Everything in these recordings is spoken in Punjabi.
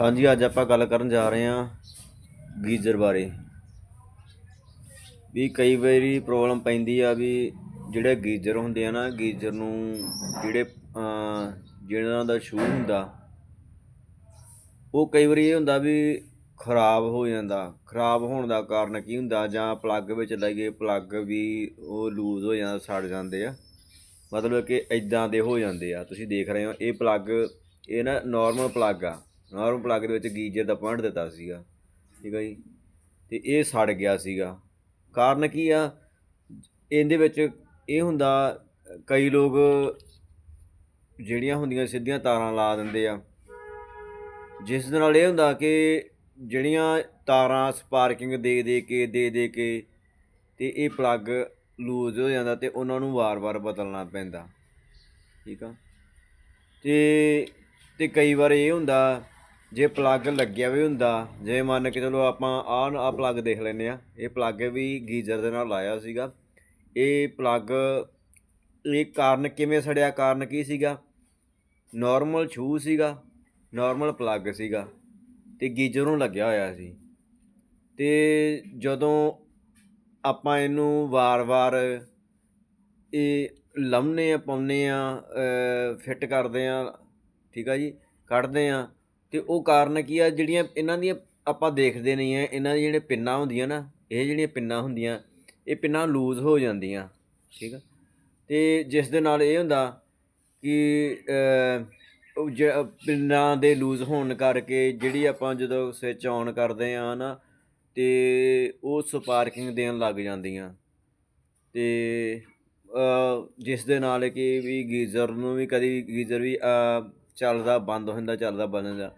ਹਾਂਜੀ, ਅੱਜ ਆਪਾਂ ਗੱਲ ਕਰਨ ਜਾ ਰਹੇ ਹਾਂ ਗੀਜ਼ਰ ਬਾਰੇ। ਵੀ ਕਈ ਵਾਰੀ ਪ੍ਰੋਬਲਮ ਪੈਂਦੀ ਆ ਵੀ ਜਿਹੜੇ ਗੀਜ਼ਰ ਹੁੰਦੇ ਆ ਨਾ, ਗੀਜ਼ਰ ਨੂੰ ਜਿਹੜੇ ਜਿਹਨਾਂ ਦਾ ਸ਼ੂ ਹੁੰਦਾ, ਉਹ ਕਈ ਵਾਰੀ ਇਹ ਹੁੰਦਾ ਵੀ ਖਰਾਬ ਹੋ ਜਾਂਦਾ। ਖਰਾਬ ਹੋਣ ਦਾ ਕਾਰਨ ਕੀ ਹੁੰਦਾ? ਜਾਂ ਪਲੱਗ ਵਿੱਚ ਲਾਈਏ ਪਲੱਗ ਵੀ ਉਹ ਲੂਜ਼ ਹੋ ਜਾਂਦਾ, ਸੜ ਜਾਂਦੇ ਆ। ਮਤਲਬ ਕਿ ਇਦਾਂ ਦੇ ਹੋ ਜਾਂਦੇ ਆ। ਤੁਸੀਂ ਦੇਖ ਰਹੇ ਹੋ, ਇਹ ਪਲੱਗ ਇਹ ਨਾ ਨਾਰਮਲ ਪਲੱਗ ਆ। ਨਾਰਮਲ ਪਲੱਗ ਦੇ ਵਿੱਚ ਗੀਜ਼ਰ ਦਾ ਪੁਆਇੰਟ ਦਿੱਤਾ ਸੀਗਾ, ਠੀਕ ਆ ਜੀ। ਤੇ ਇਹ ਸੜ ਗਿਆ ਸੀਗਾ। ਕਾਰਨ ਕੀ ਆ? ਇਹਦੇ ਵਿੱਚ ਇਹ ਹੁੰਦਾ, ਕਈ ਲੋਕ ਜਿਹੜੀਆਂ ਹੁੰਦੀਆਂ ਸਿੱਧੀਆਂ ਤਾਰਾਂ ਲਾ ਦਿੰਦੇ ਆ। ਜਿਸ ਦੇ ਨਾਲ ਇਹ ਹੁੰਦਾ ਕਿ ਜਿਹੜੀਆਂ ਤਾਰਾਂ ਸਪਾਰਕਿੰਗ ਦੇ ਦੇ ਕੇ, ਦੇ ਦੇ ਕੇ ਤੇ ਇਹ ਪਲੱਗ ਲੂਜ਼ ਹੋ ਜਾਂਦਾ ਤੇ ਉਹਨਾਂ ਨੂੰ ਵਾਰ-ਵਾਰ ਬਦਲਣਾ ਪੈਂਦਾ, ਠੀਕ ਆ। ਤੇ ਤੇ ਕਈ ਵਾਰ ਇਹ ਹੁੰਦਾ ਜੇ ਪਲੱਗ ਲੱਗਿਆ ਵੀ ਹੁੰਦਾ, ਜੇ ਮੰਨ ਕੇ ਚਲੋ ਆਪਾਂ ਆਹ ਆ ਪਲੱਗ ਦੇਖ ਲੈਨੇ ਆ ਇਹ ਪਲੱਗ ਵੀ ਗੀਜ਼ਰ ਦੇ ਨਾਲ ਲਾਇਆ ਸੀਗਾ। ਇਹ ਪਲੱਗ ਇਹ ਕਾਰਨ ਕਿਵੇਂ ਸੜਿਆ, ਕਾਰਨ ਕੀ ਸੀਗਾ? ਨਾਰਮਲ ਛੂ ਸੀਗਾ ਨਾਰਮਲ ਪਲੱਗ ਸੀਗਾ ਤੇ ਗੀਜ਼ਰ ਨੂੰ ਲੱਗਿਆ ਹੋਇਆ ਸੀ। ਤੇ ਜਦੋਂ ਆਪਾਂ ਇਹਨੂੰ ਵਾਰ-ਵਾਰ ਇਹ ਲਾਉਂਦੇ ਆ ਪਾਉਂਦੇ ਆ ਫਿੱਟ ਕਰਦੇ ਆ ਠੀਕ ਆ ਜੀ, ਕੱਢਦੇ ਆ ਅਤੇ ਉਹ ਕਾਰਨ ਕੀ ਆ? ਜਿਹੜੀਆਂ ਇਹਨਾਂ ਦੀਆਂ ਆਪਾਂ ਦੇਖਦੇ ਨਹੀਂ ਹੈ ਇਹਨਾਂ ਦੀਆਂ ਜਿਹੜੀਆਂ ਪਿੰਨਾਂ ਹੁੰਦੀਆਂ ਨਾ, ਇਹ ਜਿਹੜੀਆਂ ਪਿੰਨਾਂ ਹੁੰਦੀਆਂ, ਇਹ ਪਿੰਨਾਂ ਲੂਜ਼ ਹੋ ਜਾਂਦੀਆਂ, ਠੀਕ ਆ? ਅਤੇ ਜਿਸ ਦੇ ਨਾਲ ਇਹ ਹੁੰਦਾ ਕਿ ਜ ਪਿੰਨਾਂ ਦੇ ਲੂਜ਼ ਹੋਣ ਕਰਕੇ ਜਿਹੜੀ ਆਪਾਂ ਜਦੋਂ ਸਵਿਚ ਔਨ ਕਰਦੇ ਆ ਨਾ, ਤੇ ਉਹ ਸਪਾਰਕਿੰਗ ਦੇਣ ਲੱਗ ਜਾਂਦੀਆਂ। ਤੇ ਜਿਸ ਦੇ ਨਾਲ ਕਿ ਵੀ ਗੀਜ਼ਰ ਨੂੰ ਵੀ ਕਦੀ ਗੀਜ਼ਰ ਵੀ ਚੱਲਦਾ ਬੰਦ ਹੁੰਦਾ ਚੱਲਦਾ ਬੰਦ ਹੋ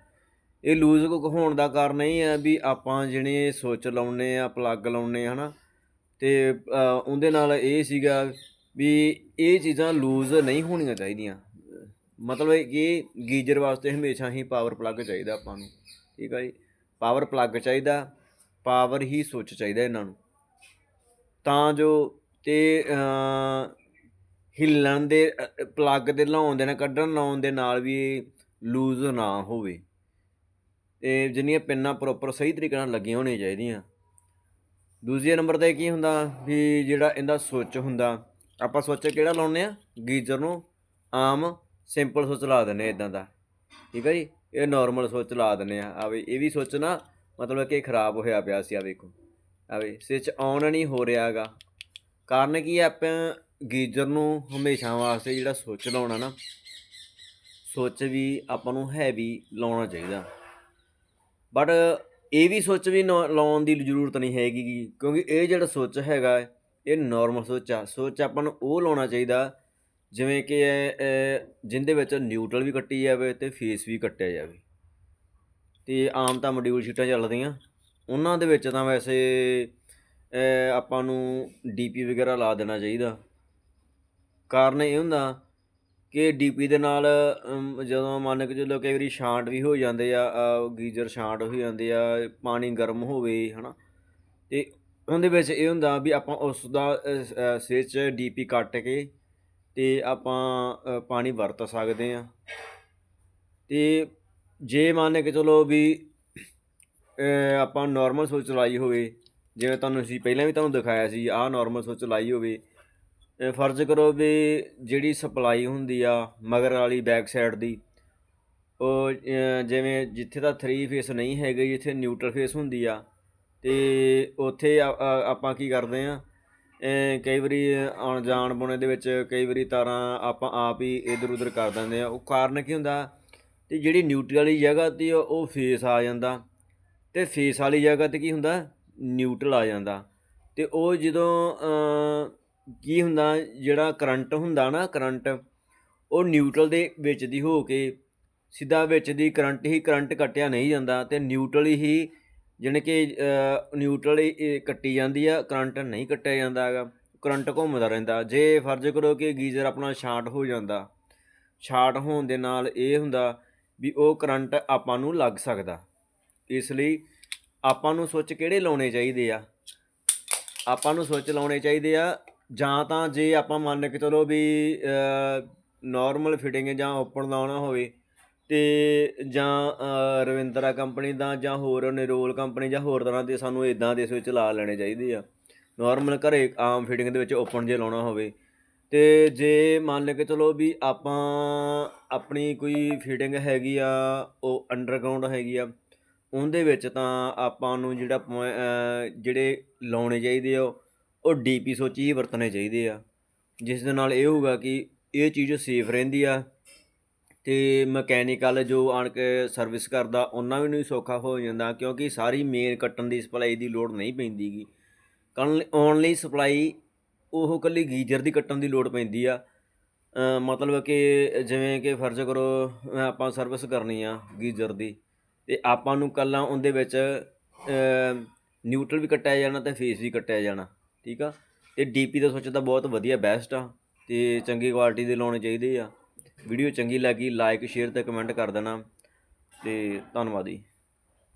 ਇਹ ਲੂਜ਼ ਹੋਣ ਦਾ ਕਾਰਨ ਇਹ ਹੈ ਵੀ ਆਪਾਂ ਜਿਹੜੇ ਸੁੱਚ ਲਾਉਨੇ ਆ ਪਲੱਗ ਲਾਉਨੇ ਆ ਹਨਾ ਤੇ ਅ, ਉਹਦੇ ਨਾਲ ਇਹ ਸੀਗਾ ਵੀ ਇਹ ਚੀਜ਼ਾਂ ਲੂਜ਼ ਨਹੀਂ ਹੋਣੀਆਂ ਚਾਹੀਦੀਆਂ। ਮਤਲਬ ਕਿ ਗੀਜ਼ਰ ਵਾਸਤੇ ਹਮੇਸ਼ਾ ਹੀ ਪਾਵਰ ਪਲੱਗ ਚਾਹੀਦਾ ਆਪਾਂ ਨੂੰ ਠੀਕ ਆ ਜੀ? ਪਾਵਰ ਪਲੱਗ ਚਾਹੀਦਾ ਪਾਵਰ ਹੀ ਸੁੱਚ ਚਾਹੀਦਾ ਇਹਨਾਂ ਨੂੰ। ਤਾਂ ਜੋ ਤੇ ਹਿੱਲਣ ਦੇ ਪਲੱਗ ਦੇ ਲਾਉਣ ਦੇ ਨਾਲ ਕੱਢਣ, ਲਾਉਣ ਦੇ ਨਾਲ ਵੀ ਲੂਜ਼ ਨਾ ਹੋਵੇ। ਤੇ ਜਿੰਨੀਆਂ ਪਿੰਨਾਂ ਪ੍ਰੋਪਰ ਸਹੀ ਤਰੀਕੇ ਨਾਲ ਲੱਗੀਆਂ ਹੋਣੀਆਂ ਚਾਹੀਦੀਆਂ। ਦੂਜੇ ਨੰਬਰ ਤੇ ਕੀ ਹੁੰਦਾ ਵੀ ਜਿਹੜਾ ਇਹਦਾ ਸੁੱਚ ਹੁੰਦਾ, ਆਪਾਂ ਸੁੱਚ ਕਿਹੜਾ ਲਾਉਂਦੇ ਆ ਗੀਜ਼ਰ ਨੂੰ। ਆਮ ਸਿੰਪਲ ਸੁੱਚ ਲਾ ਦਿੰਦੇ ਇਦਾਂ ਦਾ। ਠੀਕ ਹੈ ਜੀ? ਇਹ ਨਾਰਮਲ ਸੁੱਚ ਲਾ ਦਿੰਦੇ ਆ ਆ ਵੀ, ਇਹ ਵੀ ਸੁੱਚ ਨਾ ਮਤਲਬ ਕਿ ਖਰਾਬ ਹੋਇਆ ਪਿਆ ਸੀ ਆ ਵੇਖੋ। ਆ ਵੀ, ਸਵਿਚ ਆਨ ਨਹੀਂ ਹੋ ਰਿਹਾਗਾ ਕਾਰਨ ਕੀ ਹੈ? ਆਪਾਂ ਗੀਜ਼ਰ ਨੂੰ ਹਮੇਸ਼ਾ ਵਾਸਤੇ ਜਿਹੜਾ ਸੁੱਚ ਲਾਉਣਾ ਨਾ ਸੁੱਚ ਵੀ ਆਪਾਂ ਨੂੰ ਹੈਵੀ ਲਾਉਣਾ ਚਾਹੀਦਾ। ਬਟ ਇਹ ਵੀ ਸੁੱਚ ਵੀ ਨਾ- ਲਾਉਣ ਦੀ ਜ਼ਰੂਰਤ ਨਹੀਂ ਹੈਗੀ ਕਿਉਂਕਿ ਇਹ ਜਿਹੜਾ ਸੁੱਚ ਹੈਗਾ ਇਹ ਨਾਰਮਲ ਸੁੱਚ ਆ। ਸੁੱਚ ਆਪਾਂ ਨੂੰ ਉਹ ਲਾਉਣਾ ਚਾਹੀਦਾ ਜਿਵੇਂ ਕਿ ਇਹ, ਜਿਹਦੇ ਵਿੱਚ ਨਿਊਟਰਲ ਵੀ ਕੱਟੀ ਜਾਵੇ ਤੇ ਫੇਸ ਵੀ ਕੱਟਿਆ ਜਾਵੇ। ਤੇ ਆਮ ਤਾਂ ਮੋਡਿਊਲ ਸ਼ੀਟਾਂ ਚੱਲਦੀਆਂ ਉਹਨਾਂ ਦੇ ਵਿੱਚ ਤਾਂ ਵੈਸੇ ਆਪਾਂ ਨੂੰ ਡੀਪੀ ਵਗੈਰਾ ਲਾ ਦੇਣਾ ਚਾਹੀਦਾ। ਕਾਰਨ ਇਹ ਹੁੰਦਾ ਕਿ ਡੀਪੀ ਦੇ ਨਾਲ ਜਦੋਂ ਮੰਨ ਕੇ ਚੱਲੋ ਕਈ ਵਾਰੀ ਸ਼ਾਂਟ ਵੀ ਹੋ ਜਾਂਦੇ ਆ ਗੀਜ਼ਰ ਸ਼ਾਂਟ ਹੋ ਜਾਂਦੇ ਆ, ਪਾਣੀ ਗਰਮ ਹੋਵੇ, ਹਨਾ। ਤੇ ਉਹਦੇ ਵਿੱਚ ਇਹ ਹੁੰਦਾ ਵੀ ਆਪਾਂ ਉਸ ਦਾ ਸਵਿਚ ਡੀਪੀ ਕੱਟ ਕੇ ਤੇ ਆਪਾਂ ਪਾਣੀ ਵਰਤ ਸਕਦੇ ਆ। ਤੇ ਜੇ ਮੰਨ ਕੇ ਚਲੋ ਵੀ ਆਪਾਂ ਨਾਰਮਲ ਸੋਚ ਲਾਈ ਹੋਵੇ, ਜਿਵੇਂ ਤੁਹਾਨੂੰ ਅਸੀਂ ਪਹਿਲਾਂ ਵੀ ਤੁਹਾਨੂੰ ਦਿਖਾਇਆ ਸੀ, ਆਹ ਨਾਰਮਲ ਸੋਚ ਲਾਈ ਹੋਵੇ ਫਰਜ਼ ਕਰੋ ਵੀ ਜਿਹੜੀ ਸਪਲਾਈ ਹੁੰਦੀ ਆ, ਮਗਰ ਵਾਲੀ ਬੈਕ ਸਾਈਡ ਦੀ, ਉਹ ਜਿਵੇਂ ਜਿੱਥੇ ਤਾਂ 3 ਫੇਸ ਨਹੀਂ ਹੈਗੇ, ਜਿੱਥੇ ਨਿਊਟਰਲ ਫੇਸ ਹੁੰਦੀ ਆ, ਤੇ ਉੱਥੇ ਆਪਾਂ ਕੀ ਕਰਦੇ ਆ ਕਈ ਵਾਰੀ ਆਉਣ ਜਾਣ ਬੁਣੇ ਦੇ ਵਿੱਚ ਕਈ ਵਾਰੀ ਤਾਰਾਂ ਆਪਾਂ ਆਪ ਹੀ ਇਧਰ ਉਧਰ ਕਰ ਦਿੰਦੇ ਆ। ਉਹ ਕਾਰਨ ਕੀ ਹੁੰਦਾ, ਤੇ ਜਿਹੜੀ ਨਿਊਟਰਲ ਵਾਲੀ ਜਗ੍ਹਾ ਤੇ ਉਹ- ਉਹ ਫੇਸ ਆ ਜਾਂਦਾ, ਤੇ ਫੇਸ ਵਾਲੀ ਜਗ੍ਹਾ ਤੇ ਕੀ ਹੁੰਦਾ ਨਿਊਟਰਲ ਆ ਜਾਂਦਾ, ਤੇ ਉਹ ਜਦੋਂ ਕੀ ਹੁੰਦਾ ਜਿਹੜਾ ਕਰੰਟ ਹੁੰਦਾ ਨਾ ਕਰੰਟ ਉਹ ਨਿਊਟਰਲ ਦੇ ਵਿੱਚ ਦੀ ਹੋ ਕੇ ਸਿੱਧਾ ਵਿੱਚ ਦੀ ਕਰੰਟ ਹੀ ਕਰੰਟ ਕੱਟਿਆ ਨਹੀਂ ਜਾਂਦਾ ਤੇ ਨਿਊਟਰਲ ਹੀ ਜਾਣੀ ਕਿ ਅ, ਨਿਊਟਰਲ ਹੀ ਇਹ ਕੱਟੀ ਜਾਂਦੀ ਆ ਕਰੰਟ ਨਹੀਂ ਕੱਟਿਆ ਜਾਂਦਾ ਹੈਗਾ ਕਰੰਟ ਘੁੰਮਦਾ ਰਹਿੰਦਾ। ਜੇ ਫਰਜ਼ ਕਰੋ ਕਿ ਗੀਜ਼ਰ ਆਪਣਾ ਸ਼ਾਰਟ ਹੋ ਜਾਂਦਾ ਸ਼ਾਰਟ ਹੋਣ ਦੇ ਨਾਲ ਇਹ ਹੁੰਦਾ ਵੀ ਉਹ ਕਰੰਟ ਆਪਾਂ ਨੂੰ ਲੱਗ ਸਕਦਾ। ਇਸ ਲਈ ਆਪਾਂ ਨੂੰ ਸੁੱਚ ਕਿਹੜੇ ਲਾਉਣੇ ਚਾਹੀਦੇ ਆ? ਆਪਾਂ ਨੂੰ ਸੁੱਚ ਲਾਉਣੇ ਚਾਹੀਦੇ ਆ ਜਾਂ ਤਾਂ ਜੇ ਆਪਾਂ ਮੰਨ ਕੇ ਚਲੋ ਵੀ ਨੋਰਮਲ ਫਿਟਿੰਗ ਜਾਂ ਓਪਨ ਲਾਉਣਾ ਹੋਵੇ ਤੇ ਜਾਂ ਰਵਿੰਦਰਾ ਕੰਪਨੀ ਦਾ ਜਾਂ ਹੋਰ ਨਿਰੋਲ ਕੰਪਨੀ ਜਾਂ ਹੋਰ ਤਰ੍ਹਾਂ ਦੇ ਸਾਨੂੰ ਇਦਾਂ ਦੇ ਇਸ ਵਿੱਚ ਲਾ ਲੈਣੇ ਚਾਹੀਦੇ ਆ। ਨੋਰਮਲ ਘਰੇ ਆਮ ਫਿਟਿੰਗ ਦੇ ਵਿੱਚ ਓਪਨ ਜੇ ਲਾਉਣਾ ਹੋਵੇ ਤੇ ਜੇ ਮੰਨ ਲੈ ਕੇ ਚਲੋ ਵੀ ਆਪਾਂ ਆਪਣੀ ਕੋਈ ਫਿਟਿੰਗ ਹੈਗੀ ਆ, ਉਹ ਅੰਡਰਗਰਾਉਂਡ ਹੈਗੀ ਆ, ਉਹਦੇ ਵਿੱਚ ਤਾਂ ਆਪਾਂ ਨੂੰ ਜਿਹੜਾ ਪੁਆਇ- ਜਿਹੜੇ ਲਾਉਣੇ ਚਾਹੀਦੇ ਆ ਉਹ ਡੀਪੀ ਸੋਚੀ ਹੀ ਵਰਤਣੇ ਚਾਹੀਦੇ ਆ। ਜਿਸ ਦੇ ਨਾਲ ਇਹ ਹੋਊਗਾ ਕਿ ਇਹ ਚੀਜ਼ ਸੇਫ ਰਹਿੰਦੀ ਆ ਤੇ ਮਕੈਨੀਕਲ ਜੋ ਆਣ ਕੇ ਸਰਵਿਸ ਕਰਦਾ, ਉਹਨਾਂ ਵੀ ਨੂੰ ਸੌਖਾ ਹੋ ਜਾਂਦਾ ਕਿਉਂਕਿ ਸਾਰੀ ਮੇਨ ਕੱਟਣ ਦੀ ਸਪਲਾਈ ਦੀ ਲੋੜ ਨਹੀਂ ਪੈਂਦੀਗੀ। ਕੱਲ ਓਨਲੀ ਸਪਲਾਈ ਉਹ ਕੱਲੀ ਗੀਜ਼ਰ ਦੀ ਕੱਟਣ ਦੀ ਲੋੜ ਪੈਂਦੀ ਆ। ਮਤਲਬ ਕਿ ਜਿਵੇਂ ਕਿ ਫਰਜ਼ ਕਰੋ ਆਪਾਂ ਸਰਵਿਸ ਕਰਨੀ ਆ ਗੀਜ਼ਰ ਦੀ ਤੇ ਆਪਾਂ ਨੂੰ ਕੱਲਾ ਉਹਦੇ ਵਿੱਚ ਨਿਊਟਰਲ ਵੀ ਕੱਟਿਆ ਜਾਣਾ ਤੇ ਫੇਸ ਵੀ ਕੱਟਿਆ ਜਾਣਾ। ਠੀਕ ਆ? ਤੇ ਡੀਪੀ ਦਾ ਸੁੱਚ ਤਾਂ ਬਹੁਤ ਵਧੀਆ ਬੈਸਟ ਆ ਤੇ ਚੰਗੀ ਕੁਆਲਿਟੀ ਦੇ ਲਾਉਣੇ ਚਾਹੀਦੇ ਆ। ਵੀਡੀਓ ਚੰਗੀ ਲੱਗੀ ਲਾਈਕ ਸ਼ੇਅਰ ਤੇ ਕਮੈਂਟ ਕਰ ਦੇਣਾ ਤੇ ਧੰਨਵਾਦ ਜੀ।